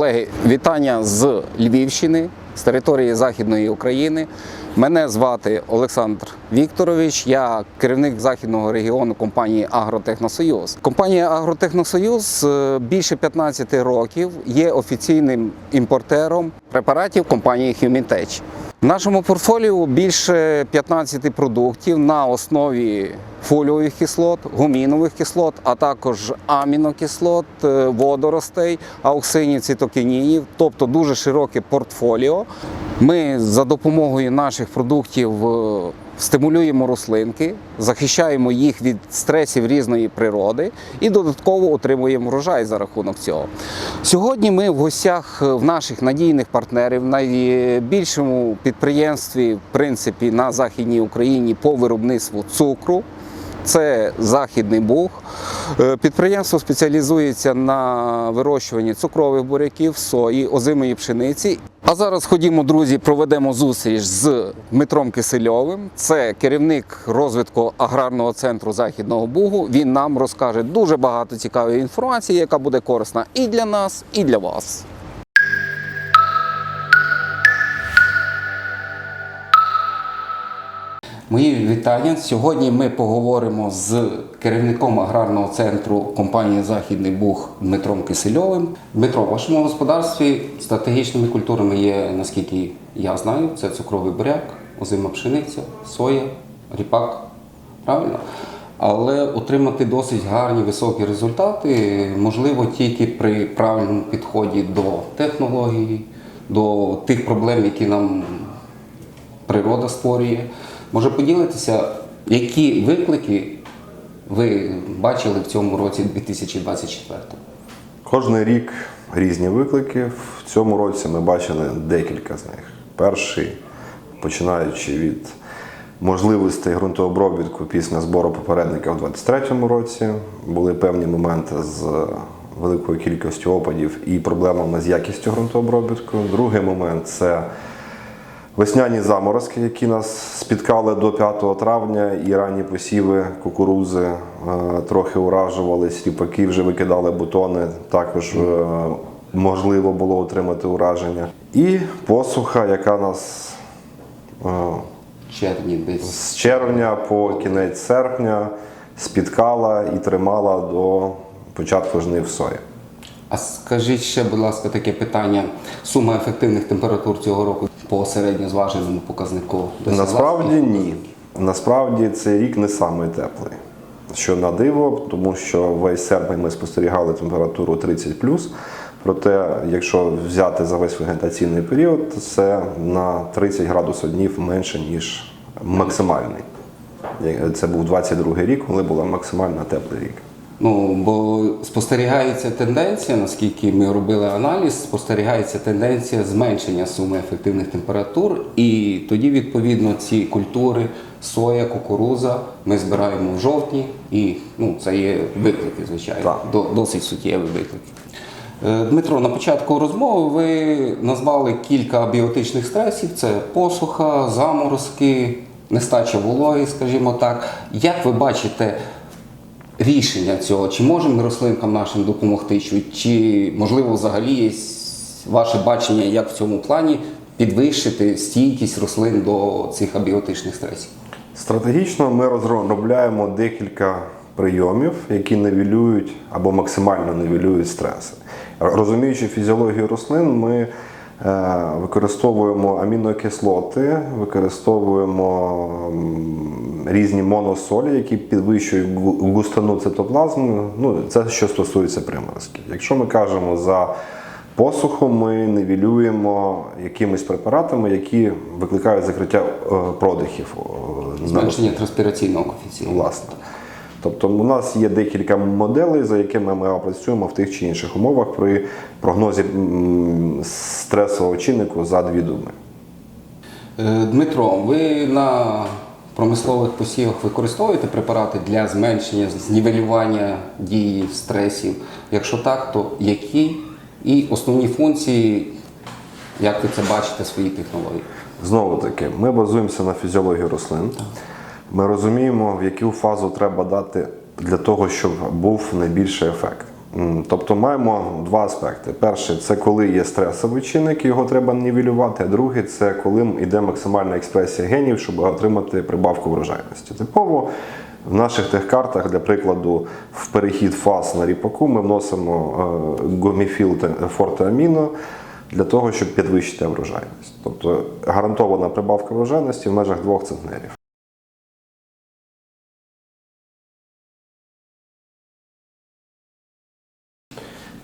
Колеги, вітання з Львівщини, з території Західної України. Мене звати Олександр Вікторович. Я керівник західного регіону компанії Агротехносоюз. Компанія Агротехносоюз е, більше 15 років є офіційним імпортером препаратів компанії Humintech. В нашому портфоліо більше 15 продуктів на основі фоліових кислот, гумінових кислот, а також амінокислот, е, водоростей, ауксинів, цитокінінів, тобто дуже широке портфоліо. Ми за допомогою наших продуктів е, стимулюємо рослинки, захищаємо їх від стресів різної природи і додатково отримуємо врожай за рахунок цього. Сьогодні ми в гостях в наших надійних партнерів, найбільшому підприємстві, в принципі, на Західній Україні по виробництву цукру. Це Західний Буг. Е, Підприємство спеціалізується на вирощуванні цукрових буряків, сої, озимої пшениці. А зараз ходімо, друзі, проведемо зустріч з Дмитром Кисельовим. Це керівник розвитку аграрного центру Західного Бугу. Він нам розкаже дуже багато цікавої інформації, яка буде корисна і для нас, і для вас. Мої вітання. Сьогодні ми поговоримо з керівником аграрного центру компанії Західний Буг Дмитром Кисельовим. Дмитро, в вашому господарстві стратегічними культурами є, наскільки я знаю, це цукровий буряк, озима пшениця, соя, ріпак. Правильно? Але отримати досить гарні високі результати можливо тільки при правильному підході до технології, до тих проблем, які нам природа створює. Може поділитися, які виклики ви бачили в цьому році 2024? Кожний рік різні виклики. В цьому році ми бачили декілька з них. Перший, починаючи від можливостей ґрунтообробітку після збору попередника у 2023 році, були певні моменти з великою кількістю опадів і проблемами з якістю ґрунтообробітку. Другий момент це Весняні заморозки, які нас спіткали до 5 травня, і ранні посіви кукурузи е, трохи уражували, сліпаки вже викидали бутони, також е, можливо було отримати ураження. І посуха, яка нас е, Червні десь. з червня по кінець серпня спіткала і тримала до початку жнив сої. А скажіть ще, будь ласка, таке питання: сума ефективних температур цього року по середньозваженому показнику Насправді ні. Насправді цей рік не самий теплий. Що на диво, тому що весь серпень ми спостерігали температуру 30 Проте, якщо взяти за весь вегетаційний період, то це на 30 градусів днів менше, ніж максимальний. Це був 22 рік, коли була максимально теплий рік. Ну, бо спостерігається тенденція, наскільки ми робили аналіз, спостерігається тенденція зменшення суми ефективних температур, і тоді, відповідно, ці культури, соя, кукуруза, ми збираємо в жовтні, і ну, це є виклики, звичайно, Так. до- досить суттєві виклики. Е, Дмитро, на початку розмови ви назвали кілька біотичних стресів: це посуха, заморозки, нестача вологи, скажімо так. Як ви бачите рішення цього? Чи можемо рослинкам нашим допомогти? Чи, можливо взагалі є ваше бачення, як в цьому плані підвищити стійкість рослин до цих абіотичних стресів? Стратегічно ми розробляємо декілька прийомів, які нивелюють або максимально нивелюють стреси. Розуміючи фізіологію рослин, ми використовуємо амінокислоти, використовуємо різні моносолі, які підвищують гу- густину цитоплазму. Ну, це що стосується приморозків. Якщо ми кажемо за посуху, ми нивелюємо якимись препаратами, які викликають закриття е, продихів. е, Зменшення транспіраційного коефіцієнту. Власне. Тобто у нас є декілька моделей, за якими ми працюємо в тих чи інших умовах при прогнозі стресового чиннику за дві думи. Е, Дмитро, ви на промислових посівах використовуєте препарати для зменшення, знівелювання дії стресів? Якщо так, то які і основні функції, як ви це бачите в своїй технології? Знову таки, ми базуємося на фізіології рослин. Ми розуміємо, в яку фазу треба дати для того, щоб був найбільший ефект. Тобто маємо два аспекти. Перший це коли є стресовий чинник, його треба нівелювати. Другий це коли йде максимальна експресія генів, щоб отримати прибавку врожайності. Типово в наших техкартах, для прикладу, в перехід фаз на ріпаку ми вносимо е, гоміфіл фортеаміно для того, щоб підвищити врожайність. Тобто гарантована прибавка врожайності в межах двох центнерів.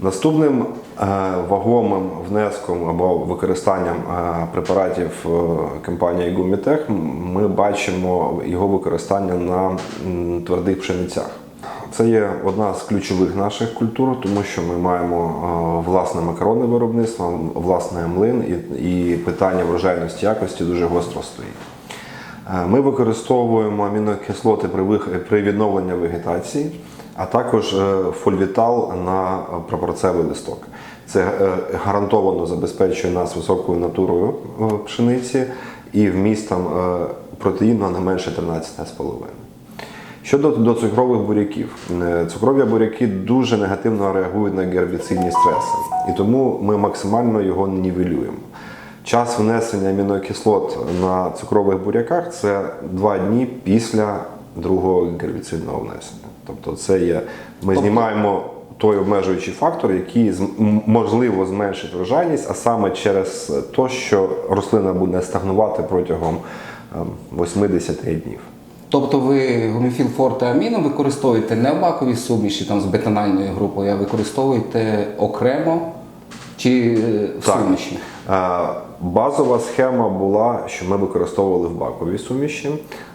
Наступним е, вагомим внеском або використанням е, препаратів е, компанії Гумітех ми бачимо його використання на твердих пшеницях. Це є одна з ключових наших культур, тому що ми маємо власне макаронне виробництво, власний млин і, питання врожайності якості дуже гостро стоїть. Ми використовуємо амінокислоти при відновленні вегетації, а також е, фольвітал на прапорцевий листок. Це е, гарантовано забезпечує нас високою натурою е, пшениці і вмістом протеїну не менше 13,5. Щодо до цукрових буряків, цукрові буряки дуже негативно реагують на гербіцидні стреси, і тому ми максимально його нівелюємо. Час внесення амінокислот на цукрових буряках це два дні після другого гербіцидного внесення. Тобто, це є ми знімаємо той обмежуючий фактор, який можливо зменшить врожайність, а саме через те, що рослина буде стагнувати протягом ем, 80 днів. Тобто ви гоміфіл форте аміно використовуєте не в баковій суміші там, з бетональною групою, а використовуєте окремо чи е, в Так. суміші? Е, Базова схема була, що ми використовували в баковій суміші,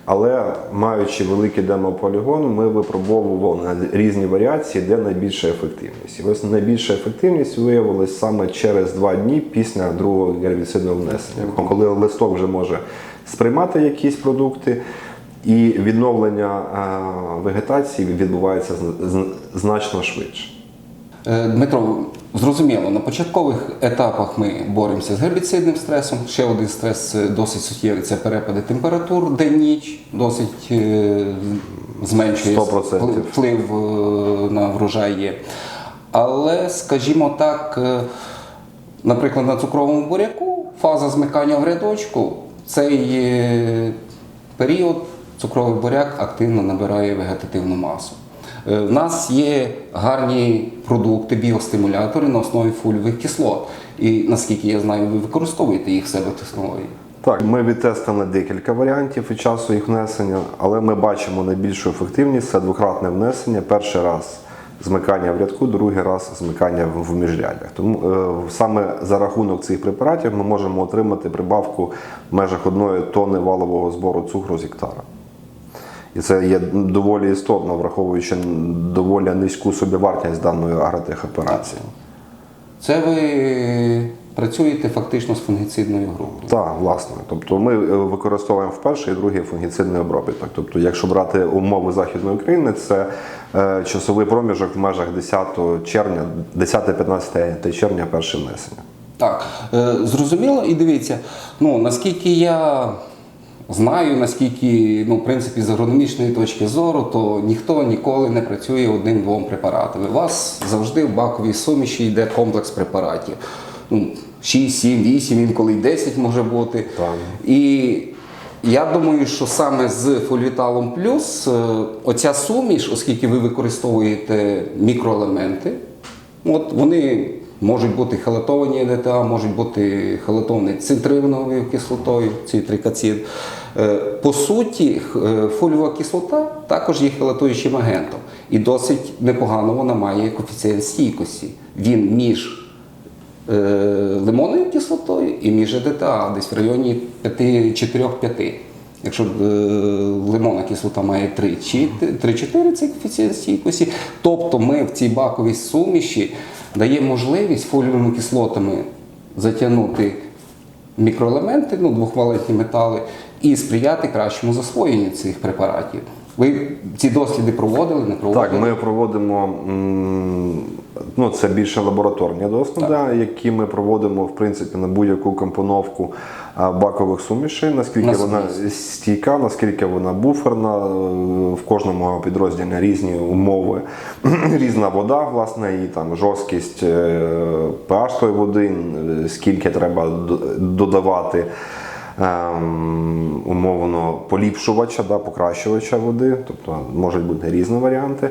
але маючи великий демополігон, ми випробовували на різні варіації, де найбільша ефективність. І ось найбільша ефективність виявилась саме через два дні після другого гербіцидного внесення, коли листок вже може сприймати якісь продукти. І відновлення е, вегетації відбувається зн- зн- значно швидше. Е, Дмитро, зрозуміло, на початкових етапах ми боремося з гербіцидним стресом. Ще один стрес е, досить суттєвий це перепади температур день-ніч, досить е, зменшує 100%. вплив- на врожай є. Але, скажімо так, наприклад, на цукровому буряку фаза змикання в рядочку цей період цукровий буряк активно набирає вегетативну масу. Е, В нас є гарні продукти, біостимулятори на основі фольових кислот. І наскільки я знаю, ви використовуєте їх в себе в технології. Так, ми відтестили декілька варіантів і часу їх внесення, але ми бачимо найбільшу ефективність це двократне внесення. Перший раз змикання в рядку, другий раз змикання в міжрядях. Тому е, саме за рахунок цих препаратів ми можемо отримати прибавку в межах одної тонни валового збору цукру з гектара. І це є доволі істотно, враховуючи доволі низьку собівартість даної агротехоперації. Це ви працюєте фактично з фунгіцидною групою. Так, власне. Тобто ми е, використовуємо в перший і другий фунгіцидний обробіток. Тобто, якщо брати умови Західної України, це е, часовий проміжок в межах 10 червня, 10-15 червня перше внесення. Так, е, зрозуміло, і дивіться, ну наскільки я знаю, наскільки, ну, в принципі, з агрономічної точки зору, то ніхто ніколи не працює одним-двом препаратами. У вас завжди в баковій суміші йде комплекс препаратів. Ну, 6, 7, 8, інколи й 10 може бути. Так. І я думаю, що саме з фольвіталом плюс е, оця суміш, оскільки ви використовуєте мікроелементи, от вони можуть бути халатовані ДТА, можуть бути халатовані цитриновою кислотою, цитрикацид. Е, По суті, е, кислота також є халатуючим агентом. І досить непогано вона має коефіцієнт стійкості. Він між е, лимонною кислотою і між ДТА десь в районі 4-5. Якщо лимонна кислота має 3-4 це коефіцієнт стійкості, тобто ми в цій баковій суміші даємо можливість фоліовими кислотами затягнути мікроелементи, ну, двохвалентні метали, і сприяти кращому засвоєнню цих препаратів. Ви ці досліди проводили, не проводили? Так, ми проводимо ну, це більше лабораторні досліди, які ми проводимо в принципі на будь-яку компоновку бакових сумішей, наскільки На вона стійка, наскільки вона буферна. Е, В кожному підрозділі різні умови, різна вода, власне, і там жорсткість е, pH тої води, е, скільки треба додавати ем, умовно поліпшувача, да, покращувача води, тобто можуть бути різні варіанти.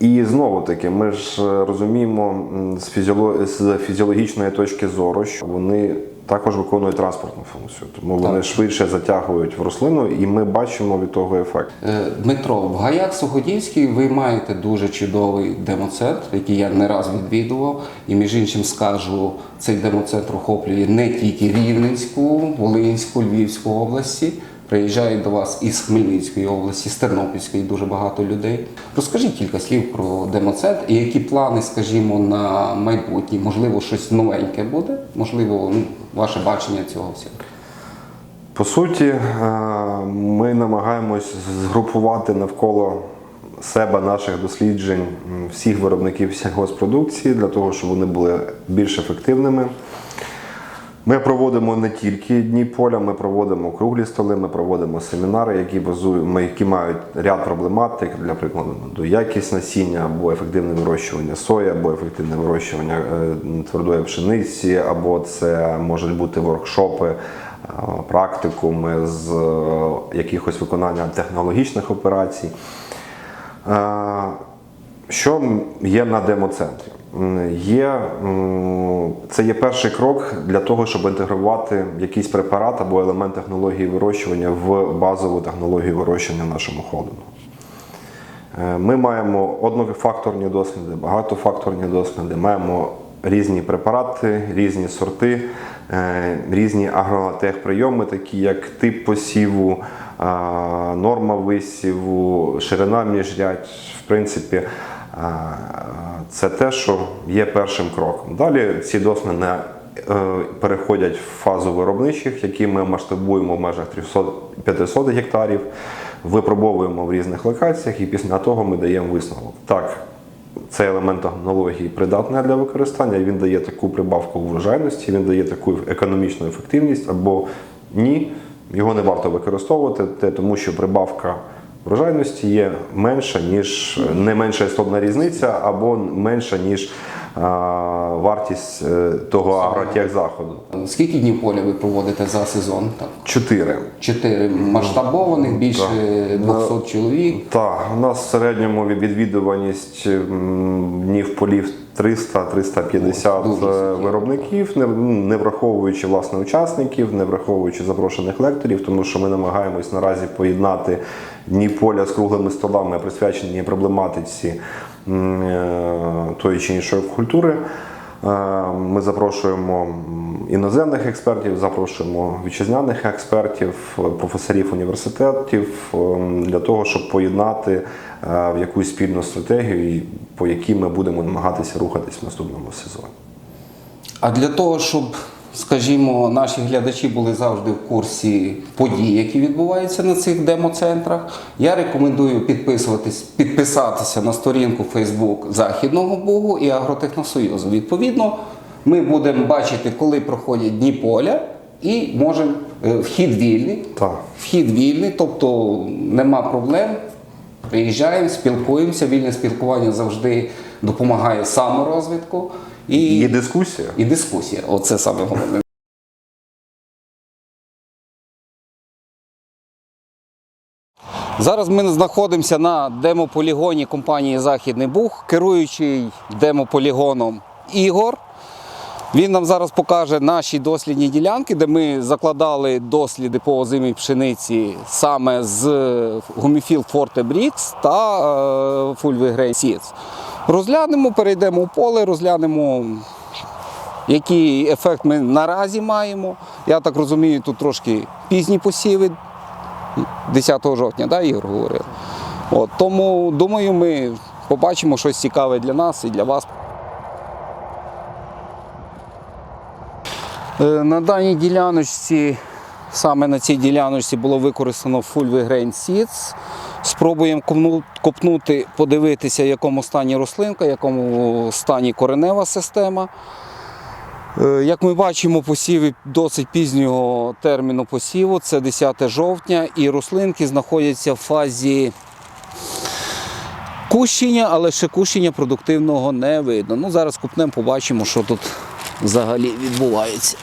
І знову таки, ми ж розуміємо з фізіологічної точки зору, що вони також виконують транспортну функцію, тому вони швидше затягують в рослину, і ми бачимо від того ефект. Е, Дмитро, в Гаях Суходільський ви маєте дуже чудовий демоцентр, який я не раз відвідував. І між іншим скажу, цей демоцентр охоплює не тільки Рівненську, Волинську, Львівську області. Приїжджають до вас із Хмельницької області, з Тернопільської дуже багато людей. Розкажіть кілька слів про демоцентр і які плани, скажімо, на майбутнє. Можливо, щось новеньке буде, можливо, ну, ваше бачення цього всього. По суті, е, ми намагаємось згрупувати навколо себе наших досліджень всіх виробників сільгоспродукції для того, щоб вони були більш ефективними. Ми проводимо не тільки дні поля, ми проводимо круглі столи, ми проводимо семінари, які базують, які мають ряд проблематик, для прикладу, якість насіння, або ефективне вирощування сої, або ефективне вирощування е, твердої пшениці, або це можуть бути воркшопи, е, практикуми з е, якихось виконання технологічних операцій. Що є на демоцентрі? Є, це є перший крок для того, щоб інтегрувати якийсь препарат або елемент технології вирощування в базову технологію вирощування нашому холдингу. Е, Ми маємо однофакторні досліди, багатофакторні досліди, маємо різні препарати, різні сорти, е, різні агротехприйоми, такі як тип посіву, е, норма висіву, ширина міжрядь. В принципі, це те, що є першим кроком. Далі ці досліди не е, переходять в фазу виробничих, які ми масштабуємо в межах 300-500 гектарів, випробовуємо в різних локаціях, і після того ми даємо висновок. Так, цей елемент технології придатний для використання, він дає таку прибавку врожайності, він дає таку економічну ефективність, або ні, його не варто використовувати, тому що прибавка врожайності є менша, ніж не менша істотна різниця, або менша, ніж а, вартість е, того агротехзаходу. Скільки днів поля ви проводите за сезон? Так. Чотири. Чотири масштабованих, більше 200 чоловік. Так, у нас в середньому відвідуваність днів полів 300-350 Дуже е, виробників, не, не враховуючи власне учасників, не враховуючи запрошених лекторів, тому що ми намагаємось наразі поєднати дні поля з круглими столами, присвячені проблематиці е, тої чи іншої культури. Е, Ми запрошуємо іноземних експертів, запрошуємо вітчизняних експертів, професорів університетів ем, для того, щоб поєднати е, в якусь спільну стратегію, по якій ми будемо намагатися рухатись в наступному сезоні. А для того, щоб, скажімо, наші глядачі були завжди в курсі подій, які відбуваються на цих демоцентрах, я рекомендую підписуватись, підписатися на сторінку Facebook Західного Бугу і Агротехносоюзу. Відповідно, ми будемо бачити, коли проходять дні поля, і можемо е, вхід вільний. Так. Вхід вільний, тобто нема проблем. Приїжджаємо, спілкуємося. Вільне спілкування завжди допомагає саморозвитку і, Є дискусія. і дискусія. Оце саме головне. Зараз ми знаходимося на демополігоні компанії Західний Буг, керуючий демополігоном Ігор. Він нам зараз покаже наші дослідні ділянки, де ми закладали досліди по озимій пшениці саме з гуміфіл Forte Brix та е, Fulvigren Seeds. Розглянемо, перейдемо у поле, розглянемо, який ефект ми наразі маємо. Я так розумію, тут трошки пізні посіви, 10 жовтня, да, Ігор говорив. От, тому думаю, ми побачимо щось цікаве для нас і для вас. На даній діляночці, саме на цій діляночці було використано Fulvigren Seeds. Спробуємо копнути, подивитися, в якому стані рослинка, в якому стані коренева система. Е, Як ми бачимо, посіви досить пізнього терміну посіву, це 10 жовтня, і рослинки знаходяться в фазі кущення, але ще кущення продуктивного не видно. Ну, зараз купнемо, побачимо, що тут взагалі відбувається.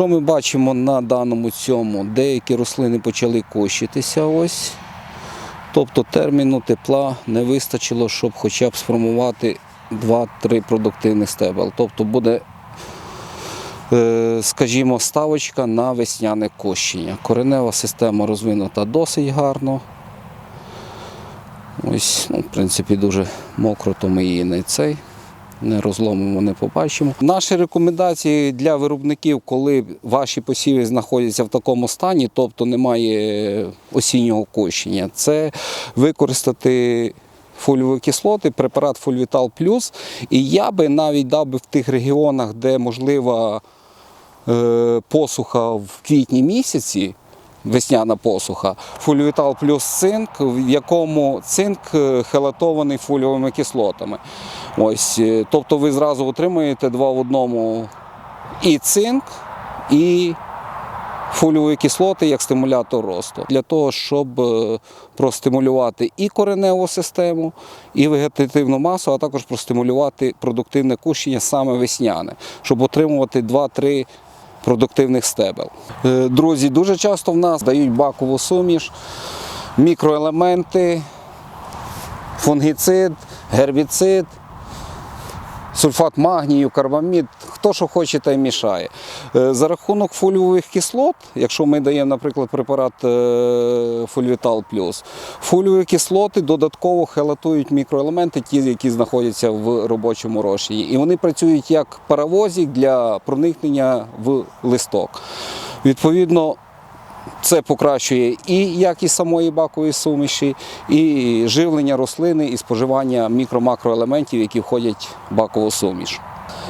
Що ми бачимо на даному цьому? Деякі рослини почали кощитися ось. Тобто терміну тепла не вистачило, щоб хоча б сформувати 2-3 продуктивних стебел. Тобто буде, скажімо, ставочка на весняне кощення. Коренева система розвинута досить гарно. Ось, ну, в принципі, дуже мокро, то ми її не цей. Не розломимо, не побачимо. Наші рекомендації для виробників, коли ваші посіви знаходяться в такому стані, тобто немає осіннього кощення, це використати фольові кислоти, препарат Фольвітал Плюс. І я би навіть дав би в тих регіонах, де можлива е, посуха в квітні місяці, весняна посуха, фоліовітал плюс цинк, в якому цинк е, хелатований фоліовими кислотами. Ось, е, тобто ви зразу отримуєте два в одному і цинк, і фоліові кислоти як стимулятор росту. Для того, щоб е, простимулювати і кореневу систему, і вегетативну масу, а також простимулювати продуктивне кущення саме весняне, щоб отримувати 2-3 продуктивних стебел. Е, Друзі, дуже часто в нас дають бакову суміш, мікроелементи, фунгіцид, гербіцид, сульфат магнію, карбамід, хто що хоче, та й мішає. Е, За рахунок фоліових кислот, якщо ми даємо, наприклад, препарат е, Фольвітал Плюс, фоліові кислоти додатково хелатують мікроелементи, ті, які знаходяться в робочому розчині. І вони працюють як паровозик для проникнення в листок. Відповідно, це покращує і якість самої бакової суміші, і живлення рослини, і споживання мікро-макроелементів, які входять в бакову суміш.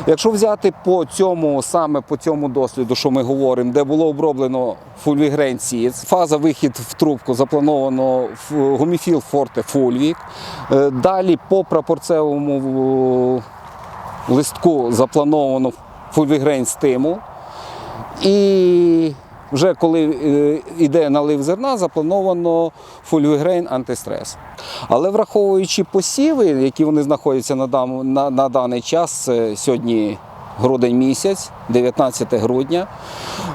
Якщо взяти по цьому саме по цьому досліду, що ми говоримо, де було оброблено фульвігрейн сієць, фаза вихід в трубку заплановано в гоміфіл форте фульвік. Е, Далі по прапорцевому е, листку заплановано фульвігрейн стимул. І вже коли е, йде налив зерна, заплановано фульвігрейн антистрес. Але враховуючи посіви, які вони знаходяться на, дам, на, на даний час, сьогодні грудень місяць, 19 грудня,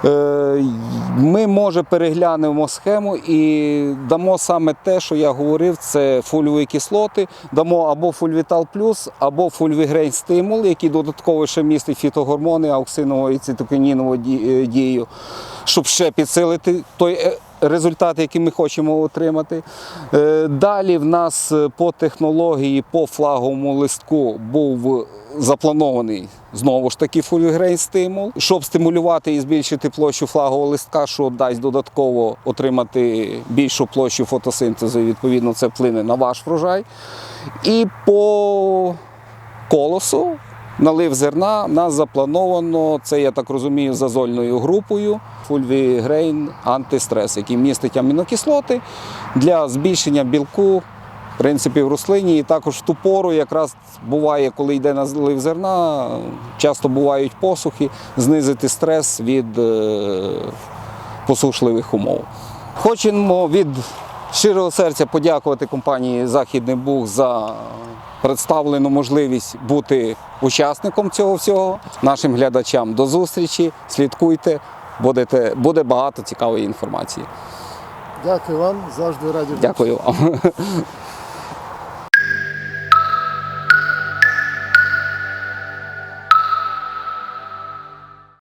е, ми може переглянемо схему і дамо саме те, що я говорив, це фольові кислоти, дамо або фульвітал плюс, або фульвігрейн стимул, який додатково ще містить фітогормони, ауксинову і цитокінінову е, дію, щоб ще підсилити той е, результат, який ми хочемо отримати. Е, Далі в нас е, по технології, по флаговому листку був запланований знову ж таки фульгрейн стимул, щоб стимулювати і збільшити площу флагового листка, що дасть додатково отримати більшу площу фотосинтезу, і відповідно це вплине на ваш врожай. І по колосу налив зерна нас заплановано, це я так розумію, з азольною групою фульвігрейн антистрес, який містить амінокислоти для збільшення білку. В принципі, в рослині і також в ту пору якраз буває, коли йде налив зерна, часто бувають посухи, знизити стрес від е, посушливих умов. Хочемо від щирого серця подякувати компанії Західний Буг за представлену можливість бути учасником цього всього. Нашим глядачам до зустрічі. Слідкуйте, будете, буде багато цікавої інформації. Дякую вам, завжди раді. Дякую вам.